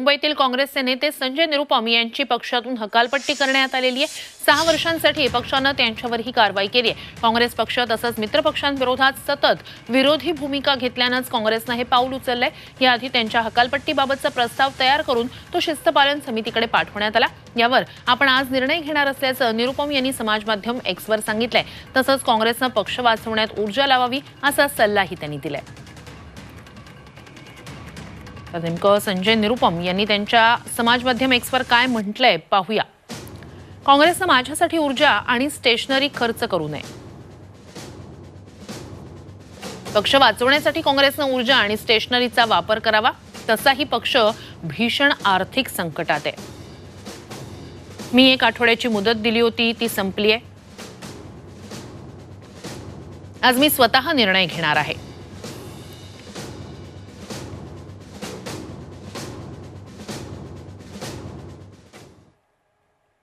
मुंबईतील काँग्रेसचे नेते संजय निरुपम यांची पक्षातून हकालपट्टी करण्यात आलेली आहे. सहा वर्षांसाठी पक्षानं त्यांच्यावर ही कारवाई केली आहे. काँग्रेस पक्ष तसंच मित्रपक्षांविरोधात सतत विरोधी भूमिका घेतल्यानंच काँग्रेसनं हे पाऊल उचललंय. याआधी त्यांच्या हकालपट्टीबाबतचा प्रस्ताव तयार करून तो शिस्तपालन समितीकडे पाठवण्यात आला. यावर आपण आज निर्णय घेणार असल्याचं निरुपम यांनी समाजमाध्यम एक्सवर सांगितलंय. तसंच काँग्रेसनं पक्ष वाचवण्यात ऊर्जा लावावी असा सल्लाही त्यांनी दिलाय. तर नेमकं संजय निरुपम यांनी त्यांच्या समाजमाध्यम एक्सवर काय म्हटलंय पाहूया. काँग्रेसनं माझ्यासाठी ऊर्जा आणि स्टेशनरी खर्च करू नये. पक्ष वाचवण्यासाठी काँग्रेसनं ऊर्जा आणि स्टेशनरीचा वापर करावा तसाही पक्ष भीषण आर्थिक संकटात आहे. मी एक आठवड्याची मुदत दिली होती ती संपली आहे आज मी स्वतः निर्णय घेणार आहे.